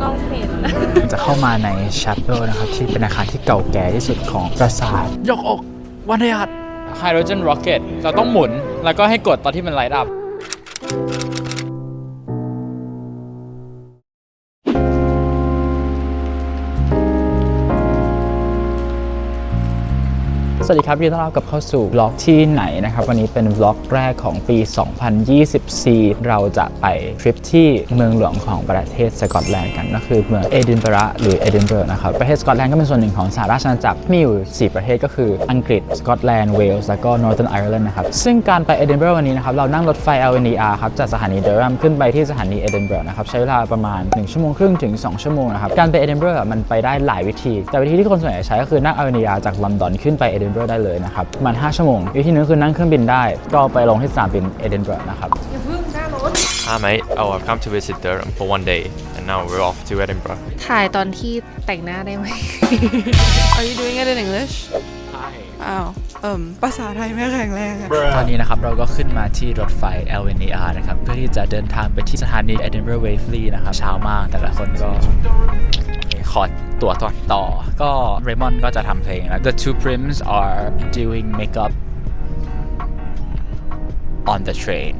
กล้องเห็นจะเข้ามาในชัตเตอร์นะครับ ที่เป็นอาคารที่เก่าแก่ที่สุดของปราสาทยกอกวันเดียัดไฮโดรเจนร็อกเก็ตเราต้องหมุนแล้วก็ให้กดตอนที่มันไลท์อัพ สวัสดีครับยินดีต้อนรับกับเข้าสู่บล็อกที่ไหนนะครับ วันนี้เป็นบล็อกแรกของปี 2024 เราจะไปทริปที่เมืองหลวงของประเทศสกอตแลนด์กันก็คือเมืองเอดินบะระหรือเอดินเบะระนะครับประเทศสกอตแลนด์ก็เป็นส่วนหนึ่งของสหราชอาณาจักรมีอยู่ 4 ประเทศก็คืออังกฤษสกอตแลนด์เวลส์แล้วก็นอร์ t เ r ิร์นไอร์แลนด์นะครับซึ่งการไปเอดินเบะระวันนี้นะครับเรานั่งรถไฟ LNER ครับจากสถานีเดอร์รัมขึ้นไปที่สถานีเอดินเบะระนะครับใช้เวลาประมาณ 1 ชั่วโมงครึ่งถึง 2 ชั่วโมงนะครับการไปเอดินบะระมันไปได้หลายวิธี แต่วิธีที่คนส่วนใหญ่ใช้ก็คือนั่ง LNER จากลอนดอนขึ้นไปเอดินบะระได้เลยนะครับประมาณ5ชั่วโมงวิธีหนึงคือนั่งเครื่องบินได้ ก็ไปลงที่สนามบินเอดินบะระนะครับ Hi mate, oh I've come to visit Durham for one day and now we're off to Edinburgh. ถ่ายตอนที่แต่งหน้าได้ไหม Are you doing it in English อ้าวเอิ่มภาษาไทยไม่แข็งแรงอะตอนนี้นะครับเราก็ขึ้นมาที่รถไฟ LNER นะครับ เพื่อที่จะเดินทางไปที่สถานี Edinburgh Waverley นะครับเช้ามากแต่ละคนก็ ขอตัวต่อต่อ ก็เรมอนก็จะทำเพลงแล้ว The two prims are doing makeup on the train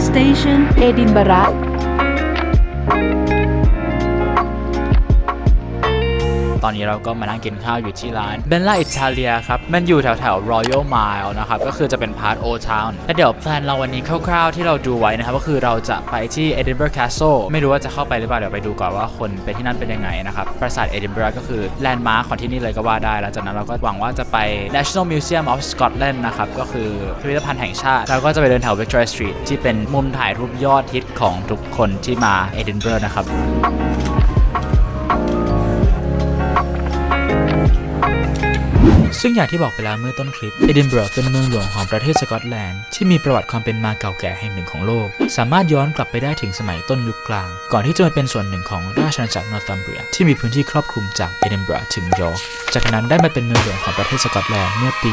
station, Edinburgh. อนนี้เราก็มานั่งกินข้าวอยู่ที่ร้านเบลล่าอิตาเลียครับ มันอยู่แถวแถว Royal Mile นะครับ ก็คือจะเป็นพาร์ท Old Town และเดี๋ยวแพลนเราวันนี้คร่าวๆที่เราดูไว้นะครับ ก็คือเราจะไปที่ Edinburgh Castle ไม่รู้ว่าจะเข้าไปหรือเปล่า เดี๋ยวไปดูก่อนว่าคนไปที่นั่นเป็นยังไงนะครับ ปราสาท Edinburgh ก็คือแลนด์มาร์คของที่นี่เลยก็ว่าได้ แล้วจากนั้นเราก็หวังว่าจะไป National Museum of Scotland นะครับ ก็คือพิพิธภัณฑ์แห่งชาติ แล้วก็จะไปเดินแถว Victoria Street ที่เป็นมุมถ่ายรูปยอดฮิตของทุกคนที่มา Edinburgh นะครับ ซึ่งอย่างที่บอกไปแล้วเมื่อต้นคลิปเอดินบะระเป็นเมืองหลวงของประเทศสกอตแลนด์ที่มีประวัติความเป็นมาเก่าแก่แห่งหนึ่งของโลก สามารถย้อนกลับไปได้ถึงสมัยต้นยุคกลาง ก่อนที่จะมาเป็นส่วนหนึ่งของราชอาณาจักรนอร์ทัมเบียที่มีพื้นที่ครอบคลุมจากเอดินบะระถึงยอร์กจากนั้นได้มาเป็นเมืองหลวงของประเทศสกอตแลนด์เมื่อปี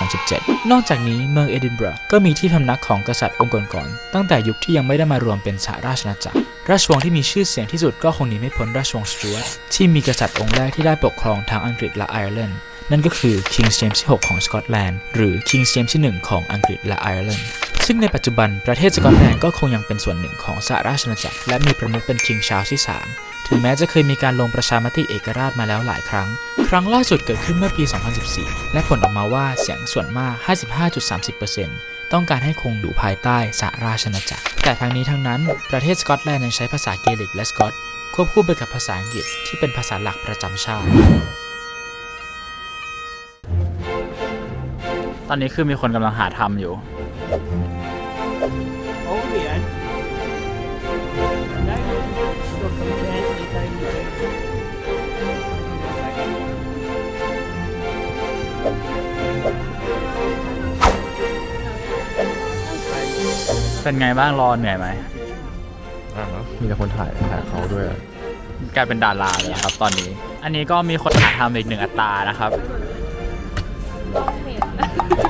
1437 นอกจากนี้เมืองเอดินบะระก็มีที่พำนักของกษัตริย์องค์ก่อนๆตั้งแต่ยุคที่ยังไม่ได้มารวมเป็นสหราชอาณาจักรราชวงศ์ที่มีชื่อเสียงที่สุดก็คงหนีไม่พ้นราชวงศ์สจ๊วตที่มีกษัตริย์องค์แรกที่ได้ปกครองทั้งอังกฤษและไอร์แลนด์ นั่นก็คือ King James ที่ 6 ของสกอตแลนด์ หรือ King James ที่ 1 ของอังกฤษและไอร์แลนด์ซึ่งในปัจจุบันประเทศสกอตแลนด์ก็คงยังเป็นส่วนหนึ่งของสหราชอาณาจักรและมีประมุขเป็น King Charles ที่ 3 ถึงแม้จะเคยมีการลงประชามติเอกราชมาแล้วหลายครั้ง ครั้งล่าสุดเกิดขึ้นเมื่อปี 2014 และผลออกมาว่าเสียงส่วนมาก 55.30%ต้องการให้คงอยู่ภายใต้สหราชอาณาจักร แต่ทั้งนี้ทั้งนั้น ประเทศสกอตแลนด์ยังใช้ภาษาเกลิกและสกอตควบคู่ไปกับภาษาอังกฤษที่เป็นภาษาหลักประจำชาติ ตอนนี้คือมีคนกำลังหาทำอยู่เป็นไงบ้างรอเหนื่อยไหมมีแต่คนถ่ายถ่ายเขาด้วยกลายเป็นดาราเลยนะครับตอนนี้ อันนี้ก็มีคนหาทำอีกหนึ่งอัตรานะครับ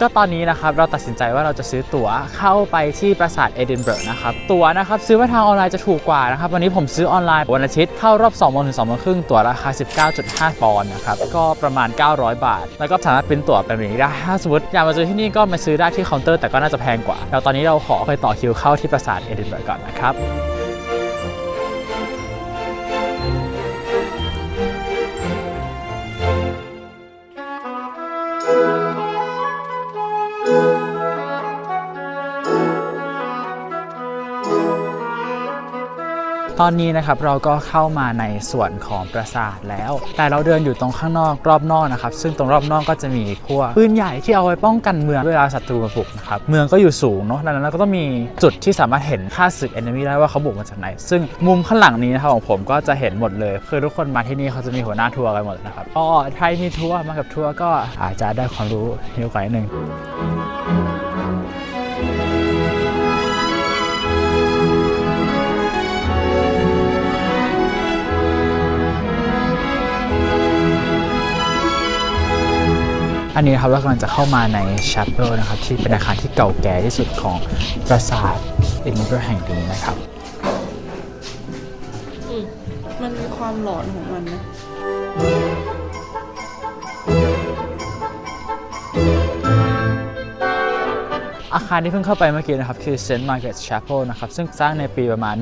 ก็ตอนนี้นะครับเราตัดสินใจว่าเราจะซื้อตั๋วเข้าไปที่ปราสาทเอดินเบะระนะครับตั๋วนะครับซื้อมาทางออนไลน์จะถูกกว่านะครับวันนี้ผมซื้อออนไลน์วันอาทิตย์เข้ารอบ2โมงถึง2โมงครึ่งตั๋วราคา 19.5 ปอนด์นะครับก็ประมาณ 900 บาท แล้วก็สามารถเปริ้นตั๋วเป็นแบบนี้ได้ถ้าสมมติอยากมาซื้อที่นี่ก็มาซื้อได้ที่เคาน์เตอร์แต่ก็น่าจะแพงกว่าแล้วตอนนี้เราขอไปต่อคิวเข้าที่ปราสาทเอดินเบะระก่อนนะครับ ตอนนี้นะครับเราก็เข้ามาในส่วนของปราสาทแล้ว แต่เราเดินอยู่ตรงข้างนอกรอบนอกนะครับ ซึ่งตรงรอบนอกก็จะมีพวกปืนใหญ่ที่เอาไว้ป้องกันเมืองเวลาศัตรูมาบุกนะครับ เมืองก็อยู่สูงเนาะดังนั้นเราก็ต้องมีจุดที่สามารถเห็นค่าศึก enemy ได้ว่าเขาบุกมาจากไหน ซึ่งมุมข้างหลังนี้นะครับของผมก็จะเห็นหมดเลย คือทุกคนมาที่นี่เขาจะมีหัวหน้าทัวร์กันหมดนะครับก็ใครมีทัวร์มากับทัวร์ก็อาจจะได้ความรู้เยอะกว่านิดนึง อันนี้ครับเรากำลังจะเข้ามาในชัปเปิลนะครับที่เป็นอาคารที่เก่าแก่ที่สุดของปราสาทอินเดอร์แห่งนี้นะครับ มันมีความหลอนของมันนะ อาคารที่เพิ่งเข้าไปเมื่อกี้นะครับ คือ St. Margaret's Chapel นะครับ ซึ่งสร้างในปีประมาณ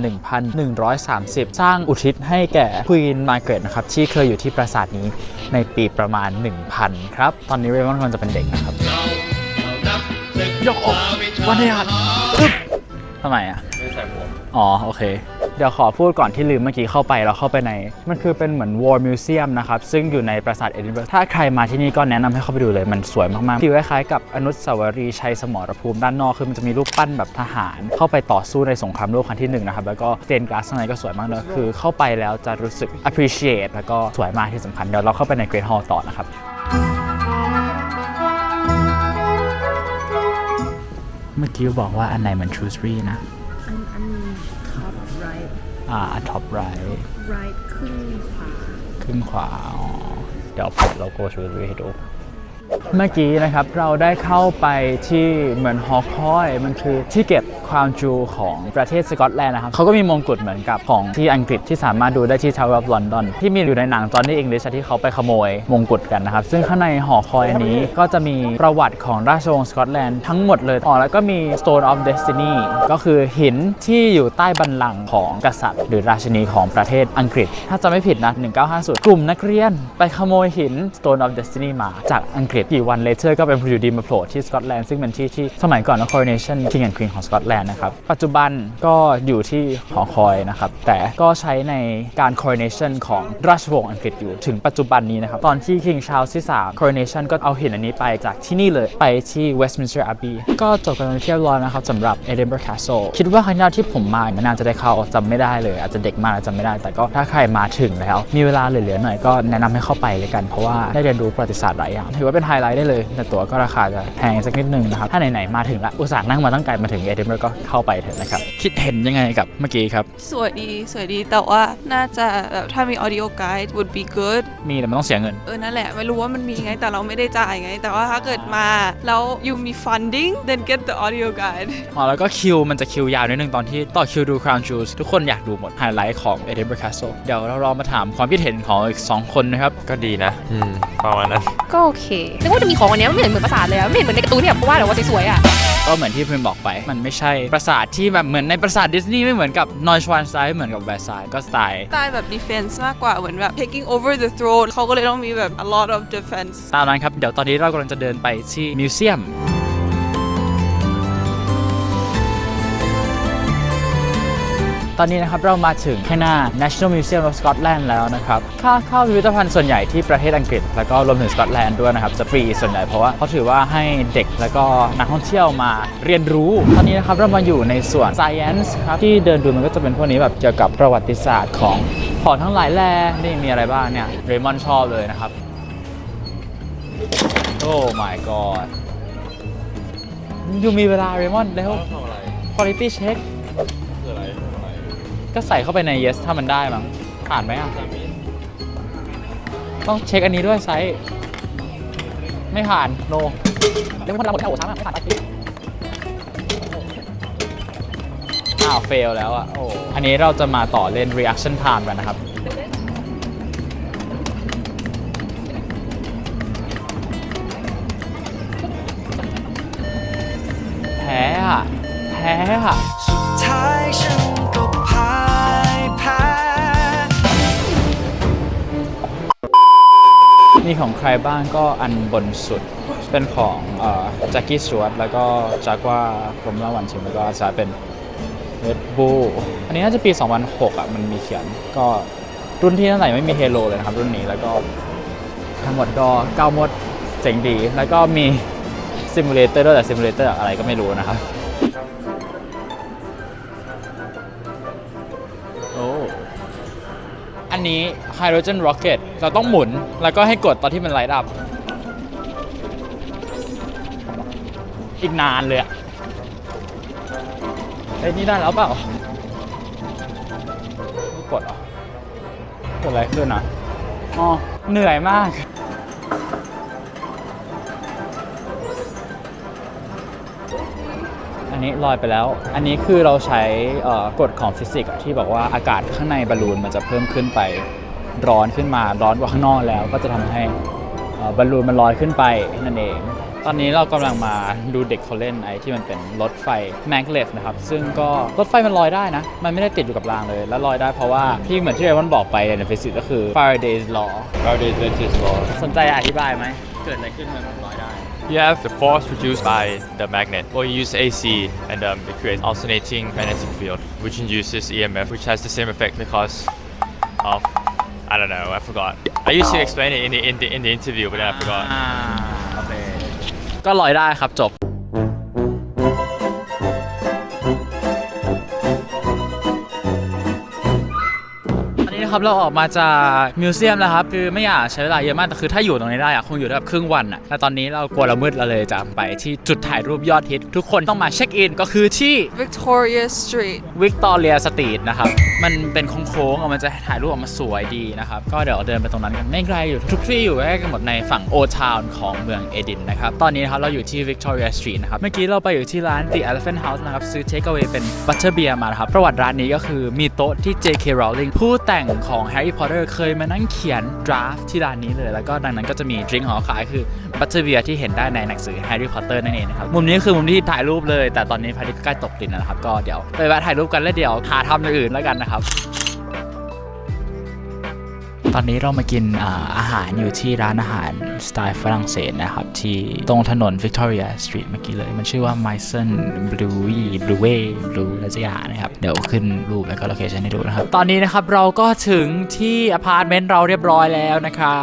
1130 สร้างอุทิศให้แก่ Queen Margaret นะครับ ที่เคยอยู่ที่ปราสาทนี้ในปีประมาณ 1000 ครับ ตอนนี้เรมอนกำลังจะเป็นเด็กนะครับ ยกอกวันเดียดทำไมอะ ไม่ใส่หมวกอ๋อ โอเค เดี๋ยวขอพูดก่อนที่ลืมเมื่อกี้เข้าไปเราเข้าไปใน มันคือเป็นเหมือน War Museum นะครับ ซึ่งอยู่ในปราสาทเอดินบะระถ้าใครมาที่นี่ก็แนะนำให้เข้าไปดูเลยมันสวยมากๆฟีลคล้ายๆกับอนุสาวรีย์ชัยสมรภูมิด้านนอกคือมันจะมีรูปปั้นแบบทหารเข้าไปต่อสู้ในสงครามโลกครั้งที่หนึ่งนะครับแล้วก็สเตนกลาสข้างในก็สวยมากเลยคือเข้าไปแล้วจะรู้สึก appreciate แล้วก็สวยมากที่สำคัญเดี๋ยวเราเข้าไปใน Great Hall ต่อนะครับเมื่อกี้บอกว่าอันไหนมัน Shrewsbury นะ ท์อ่า top right ไรท์ครึ่งขวาขึ้นขวาอ๋อเดี๋ยวเปิดโลโก้ชูรีให้ดู เมื่อกี้นะครับเราได้เข้าไปที่เหมือนฮอคอยมันคือที่เก็บ ความจูของประเทศสกอตแลนด์นะครับเขาก็มีมงกุฎเหมือนกับของที่อังกฤษที่สามารถดูได้ที่ Tower of London ที่มีอยู่ในหนังจอห์นนี่อิงลิชที่เขาไปขโมยมงกุฎกันนะครับ ซึ่งข้างในหอคอยอันนี้ก็จะมีประวัติของราชวงศ์สกอตแลนด์ทั้งหมดเลยอ๋อแล้วก็มี Stone of Destiny ก็คือหินที่อยู่ใต้บัลลังก์ของกษัตริย์ หรือราชินีของประเทศอังกฤษ ถ้าจะไม่ผิดนะ 1950 กลุ่มนักเรียนไปขโมยหิน Stone of Destiny มาจากอังกฤษกี่วัน later ก็เป็นอยู่ดีมาโผล่ที่สกอตแลนด์ซึ่งเป็นที่ที่สมัยก่อนนะ coronation king and queen ของสกอตแลนด์นะครับ ปัจจุบันก็อยู่ที่หอคอยนะครับ แต่ก็ใช้ในการ coronation ของราชวงศ์อังกฤษอยู่ถึงปัจจุบันนี้นะครับ ตอนที่ King Charles ที่ 3 coronation ก็เอาหินอันนี้ไปจากที่นี่เลยไปที่ Westminster Abbey ก็จบกันไปเรียบร้อยนะครับสำหรับ Edinburgh Castle คิดว่าครั้งหน้าที่ผมมาเนี่ยน่าจะได้เข้าจำไม่ได้เลย อาจจะเด็กมากจำไม่ได้ แต่ก็ถ้าใครมาถึงแล้ว มีเวลาเหลือๆหน่อยก็แนะนำให้เข้าไปเลยกันเพราะว่าได้เรียนรู้ประวัติศาสตร์หลายอย่าง ถือว่าเป็นไฮไลท์ได้เลย แต่ตั๋วก็ราคาจะแพงสักนิดนึงนะครับ ถ้าไหนๆมาถึงละอุตส่าห์นั่งมาตั้งไกลมาถึงเอดินบะระก็เข้าไปเถอะนะครับ คิดเห็นยังไงกับเมื่อกี้ครับ สวยดีสวยดีแต่ว่าน่าจะแบบถ้ามี audio guide would be good มีแต่มันต้องเสียเงิน เออนั่นแหละ ไม่รู้ว่ามันมีไงแต่เราไม่ได้จ่ายไง แต่ว่าถ้าเกิดมา แล้วยูมี funding then get the audio guide อ๋อแล้วก็คิวมันจะคิวยาวนิดนึงตอนที่ต่อคิวดู Crown Jewels ทุกคนอยากดูหมดไฮไลท์ของ Edinburgh Castle เดี๋ยวเราลองมาถามความคิดเห็นของอีก2คนนะครับ ก็ดีนะ อืมประมาณนั้น ก็โอเคนึกว่าจะมีของอันเนี้ยมันไม่เห็นเหมือนปราสาทเลยอะไม่เห็นเหมือนในการ์ตูนที่แบบว่าแต่ว่าสวยๆอะ ก็เหมือนที่เพื่อนบอกไป มันไม่ใช่ปราสาทที่แบบเหมือนในปราสาทดิสนีย์ไม่เหมือนกับนอยชวานไซด์เหมือนกับแวร์ซายก็สไตล์สไตล์แบบ defense มากกว่าเหมือนแบบ taking over the throne เขาก็เลยต้องมีแบบ a lot of defense ตามนั้นครับ เดี๋ยวตอนนี้เรากำลังจะเดินไปที่มิวเซียม ตอนนี้นะครับเรามาถึงข้างหน้า National Museum of Scotland แล้วนะครับค่าเข้าพิพิธภัณฑ์ส่วนใหญ่ที่ประเทศอังกฤษ แล้วก็รวมถึงสกอตแลนด์ด้วยนะครับจะฟรีส่วนใหญ่เพราะว่าเขาถือว่าให้เด็กแล้วก็นักท่องเที่ยวมาเรียนรู้ ตอนนี้นะครับเรามาอยู่ในส่วน Science ครับที่เดินดูมันก็จะเป็นพวกนี้แบบเกี่ยวกับประวัติศาสตร์ของของทั้งหลายแหล่นี่มีอะไรบ้างเนี่ยเรมอนชอบเลยนะครับโอ้ my god ยูมีเวลาเรมอนแล้ว quality check ก็ใส่เข้าไปใน yes ถ้ามันได้มั้งผ่านไหมอะ ต้องเช็คอันนี้ด้วยไซส์ไม่ผ่าน no เรียกว่าเราหมดแค่โอ้ช้ามากไม่ผ่านไปอ้าว fail แล้วอะโอ้อันนี้เราจะมาต่อเล่น reaction time กันนะครับ แพ้อะแพ้อะ มีของใครบ้างก็อันบนสุดเป็นของแจ็คกี้สวตแล้วก็จากว่าฟอร์มูล่าวันชิมแล้วก็จะเป็น Red b u อันนี้น่าจะปี 2006อะมันมีเขียนก็รุ่นที่เท่าไหร่ไม่มีเฮโ o เลยนะครับ รุ่นนี้แล้วก็ทั้งหมดก็9มดเจ๋งดี แล้วก็มีซิมูเลเตอร์ด้วยแต่ซิมูเลเตอร์อะไรก็ไม่รู้นะครับ อันนี้ไฮโดรเจนร็อกเก็ตเราต้องหมุนแล้วก็ให้กดตอนที่มันไลท์อัพ อีกนานเลยอะเฮ้ยนี่ได้แล้วเปล่าไม่กดอะกดอะไรขึ้นอะอ๋อเหนื่อยมาก อันนี้ลอยไปแล้ว อันนี้คือเราใช้เอ่อกฎของฟิสิกส์อะที่บอกว่าอากาศข้างในบอลลูนมันจะเพิ่มขึ้นไปร้อนขึ้นมาร้อนกว่าข้างนอกแล้ว ก็จะทำให้เอ่อบอลลูนมันลอยขึ้นไปนั่นเอง ตอนนี้เรากำลังมาดูเด็กเขาเล่นไอ้ที่มันเป็นรถไฟแมกเลฟนะครับ ซึ่งก็รถไฟมันลอยได้นะ มันไม่ได้ติดอยู่กับรางเลย แล้วลอยได้เพราะว่าที่เหมือนที่เรวันบอกไปในฟิสิกส์ก็คือ Faraday's law Faraday's Lorentz law สนใจอธิบายไหม เกิดอะไรขึ้นมันลอยได้ You have the force produced by the magnet, or you use AC and um, it creates alternating magnetic field, which induces EMF, which has the same effect because of I don't know, I forgot. I used to explain it in the in the, in the interview, but then I forgot. อ่าโอเค ก็ลอยได้ครับจบ ครับเราออกมาจากมิวเซียมแล้วครับคือไม่อยากใช้เวลาเยอะมากแต่คือถ้าอยู่ตรงนี้ได้อะคงอยู่ได้แบบครึ่งวันอะแต่ตอนนี้เรากลัวเรามืดเราเลยจะไปที่จุดถ่ายรูปยอดฮิต ทุกคนต้องมาเช็คอินก็คือที่ Victoria Street วิกตอเรียสตรีทนะครับ มันเป็นโค้งๆอะมันจะถ่ายรูปออกมาสวยดีนะครับ ก็เดี๋ยวเดินไปตรงนั้นกันไม่ไกลอยู่ทุกที่อยู่ใกล้กันหมดในฝั่งโอทาวน์ของเมืองเอดินนะครับ ตอนนี้นะครับเราอยู่ที่วิกตอเรียสตรีทนะครับ เมื่อกี้เราไปอยู่ที่ร้าน The Elephant House นะครับซื้อเทคเอา a y เป็นบัตเตอร์เบียร์มานะครับประวัติร้านนี้ก็คือมีโต๊ะที่ J.K. Rowling ผู้แต่งของ Harry Potter เคยมานั่งเขียนดราฟที่ร้านนี้เลย แล้วก็ดังนั้นก็จะมีดริงก์ของเขาขายคือบัตเตอร์เบียร์ที่เห็นได้ในหนังสือ Harry Potter นั่นเองนะครับ มุมนี้คือมุมที่ถ่ายรูปเลย แต่ตอนนี้พระอาทิตย์ใกล้ตกดินแล้วนะครับ ก็เดี๋ยวไปแวะถ่ายรูปกันแล้วเดี๋ยวหาทำอย่างอื่นแล้วกันนะครับ ตอนนี้เรามากินอาอาหารอยู่ที่ร้านอาหารสไตล์ฝรั่งเศสนะครับ ที่ตรงถนน Victoria Street เมื่อกี้เลย มันชื่อว่า m y s o n Bluey Bluey Blue อะไรสักอย่างนะครับ เดี๋ยวขึ้นรูปแล้วก็โลเคชันให้ดูนะครับ ตอนนี้นะครับเราก็ถึงที่อพาร์ตเมนต์เราเรียบร้อยแล้วนะครั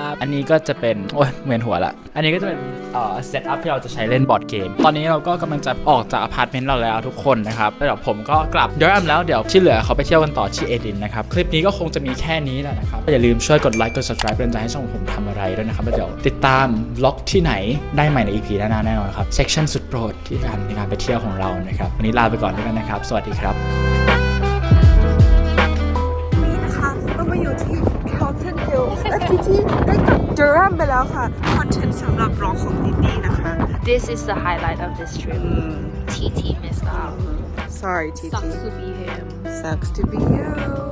บ อันนี้ก็จะเป็นโอ้ยเหมือนหัวละอันนี้ก็จะเป็นเอ่อเซตอัพที่เราจะใช้เล่นบอร์ดเกม ตอนนี้เราก็กำลังจะออกจากอพาร์ตเมนต์เราแล้วทุกคนนะครับแล้วเดี๋ยวผมก็กลับเดี๋ยวแอมแล้วเดี๋ยวที่เหลือเขาไปเที่ยวกันต่อที่เอดินนะครับคลิปนี้ก็คงจะมีแค่นี้แหละนะครับอย่าลืมช่วยกดไลค์กด subscribe เป็นกำลังใจให้ช่องผมทำอะไรด้วยนะครับแล้วเดี๋ยวติดตามล็อกที่ไหนได้ใหม่ใน EP หน้าแน่นอนครับเซ c ชันสุดโปรดที่การในการไปเที่ยวของเรานะครับวันนี้ลาไปก่อนด้วยกันนะครับ สวัสดีครับ ที่ที่ได้กลับ Durham ไปแล้วค่ะ คอนเทนต์สำหรับบล็อกของดิดี้นะคะ This is the highlight of this trip TT missed out Sorry TT sucks to be him sucks to be you